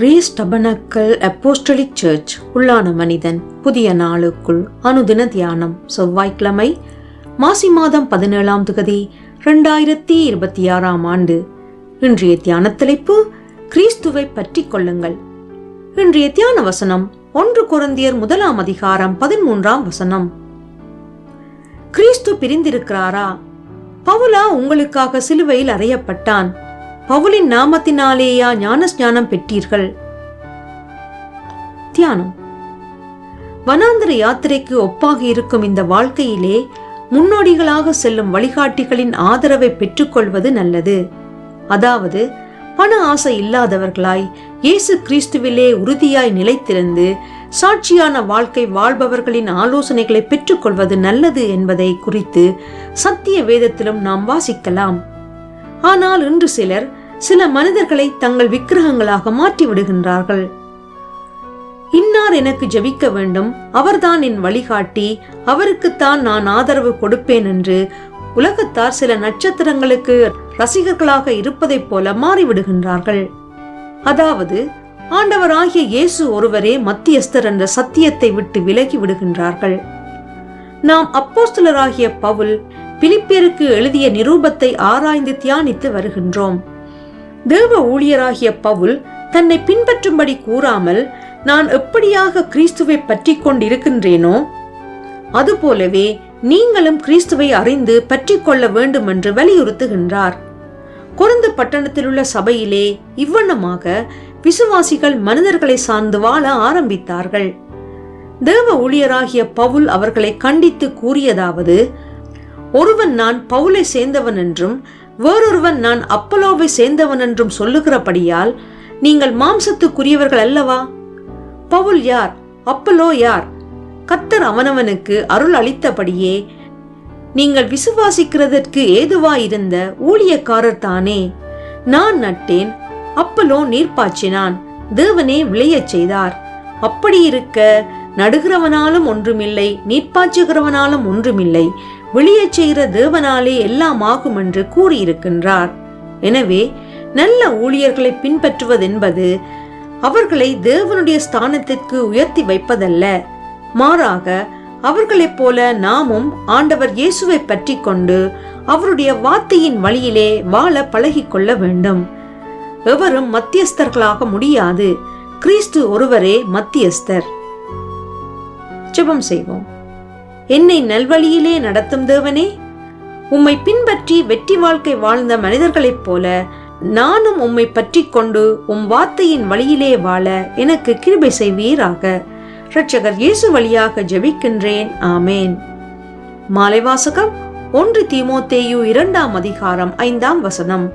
Grace tabernacle apostolic search உள்ளான மனிதன் புதிய நாளுக்குள் அனுதின தியானம் செவ்வாய்க்கிழமை மாசி மாதம் பதினேழாம் தொகுதி ரெண்டாயிரத்தி இருபத்தி ஆறாம் ஆண்டு. இன்றைய தியான தலைப்பு கிறிஸ்துவை பற்றி கொள்ளுங்கள். இன்றைய தியான வசனம் ஒன்று குருந்தியர் முதலாம் அதிகாரம் பதிமூன்றாம் வசனம். கிறிஸ்து பிரிந்திருக்கிறாரா? பவுலா உங்களுக்காக சிலுவையில் அறையப்பட்டான். பவுலின் நாமத்தினாலேயா ஞானஸ்ஞானம் பெற்றீர்கள்? தியானம். வனாந்திர யாத்திரைக்கு ஒப்பாக இருக்கும் இந்த வாழ்க்கையிலே முன்னோடிகளாக செல்லும் வழிகாட்டிகளின் ஆதரவை பெற்றுக்கொள்வது நல்லது. அதாவது பண ஆசை இல்லாதவர்களாய் இயேசு கிறிஸ்துவிலே உறுதியாய் நிலைத்திருந்து சாட்சியான வாழ்க்கை வாழ்பவர்களின் ஆலோசனைகளை பெற்றுக்கொள்வது நல்லது என்பதை குறித்து சத்திய வேதத்திலும் நாம் வாசிக்கலாம். ஆனால் இன்று சிலர் சில மனிதர்களை தங்கள் விக்கிரகங்களாக மாற்றி விடுகின்றார்கள் இன்னார் எனக்கு ஜெபிக்க வேண்டும் அவர்தான் என் வழிகாட்டி அவருக்குத்தான் நான் ஆதரவு கொடுப்பேன் என்று உலகத்தார் சில நட்சத்திரங்களுக்கு ரசிகர்களாக இருப்பதைப் போல மாறிவிடுகின்றார்கள். அதாவது ஆண்டவராகிய இயேசு ஒருவரே மத்தியஸ்தர் என்ற சத்தியத்தை விட்டு விலகி விடுகின்றார்கள். நாம் அப்போஸ்தலராகிய பவுல் பிலிப்பியருக்கு எழுதிய நிரூபத்தை ஆராய்ந்து தியானித்து வருகின்றோம். தேவ ஊழியராகிய பவுல் தன்னை பின்பற்றும்படி கூறாமல் நான் எப்படியாக கிறிஸ்துவை பற்றி கொண்டிருக்கின்றேனோ அதுபோலவே நீங்களும் கிறிஸ்துவை அறிந்து பற்றி கொள்ள வேண்டும் என்று வலியுறுத்துகின்றார். கொருந்து பட்டணத்திலுள்ள சபையிலே இவ்வண்ணமாக விசுவாசிகள் மனிதர்களை சார்ந்து வாழ ஆரம்பித்தார்கள். தேவ ஊழியராகிய பவுல் அவர்களை கண்டித்து கூறியதாவது ஒருவன் நான் பவுலை சேர்ந்தவன் என்றும் வேறொருவன் நான் அப்பலோவை சேர்ந்தவன் என்றும் சொல்லுகிறபடியால் நீங்கள் மாம்சத்துக்குரியவர்கள் அல்லவா? பவுல் யார்? அப்பலோ யார்? கத்தர் அவனவனுக்கு அருள் அளித்தபடியே நீங்கள் விசுவாசிக்கிறதற்கு ஏதுவாயிருந்த ஊழியக்காரர் தானே. நான் நட்டேன் அப்பலோ நீர்ப்பாய்ச்சினான் தேவனே விளையச் செய்தார். அப்படி இருக்க நடுகிறவனாலும் ஒன்றுமில்லை நீர்ப்பாய்ச்சுகிறவனாலும் ஒன்றுமில்லை வெளியே செய்கிற தேவனாலே எல்லாம் ஆகும் என்று கூறியிருக்கின்றார். எனவே நல்ல ஊழியர்களை பின்பற்றுவதென்பது அவர்களை தேவனுடைய ஸ்தானத்திற்கு உயர்த்தி வைப்பதல்ல. மாறாக அவர்களைப் போல நாமும் ஆண்டவர் இயேசுவை பற்றி கொண்டு அவருடைய வார்த்தையின் வழியிலே வாழ பழகிக்கொள்ள வேண்டும். எவரும் மத்தியஸ்தர்களாக முடியாது. கிறிஸ்து ஒருவரே மத்தியஸ்தர். ஜெபம் செய்வோம். என்னை நல்வழியிலே நடத்தும் தேவனே. உம்மை பின்பற்றி வெற்றி வாழ்க்கை வாழ்ந்த மனிதர்களைப் போல நானும் உம்மை பற்றி கொண்டு உம் வார்த்தையின் வழியிலே வாழ எனக்கு கிருபை செய்வீராக. இரட்சகர் இயேசு வழியாக ஜெபிக்கின்றேன். ஆமேன். மாலை வாசகம் ஒன்று தீமோத்தேயு இரண்டாம் அதிகாரம் ஐந்தாம் வசனம்.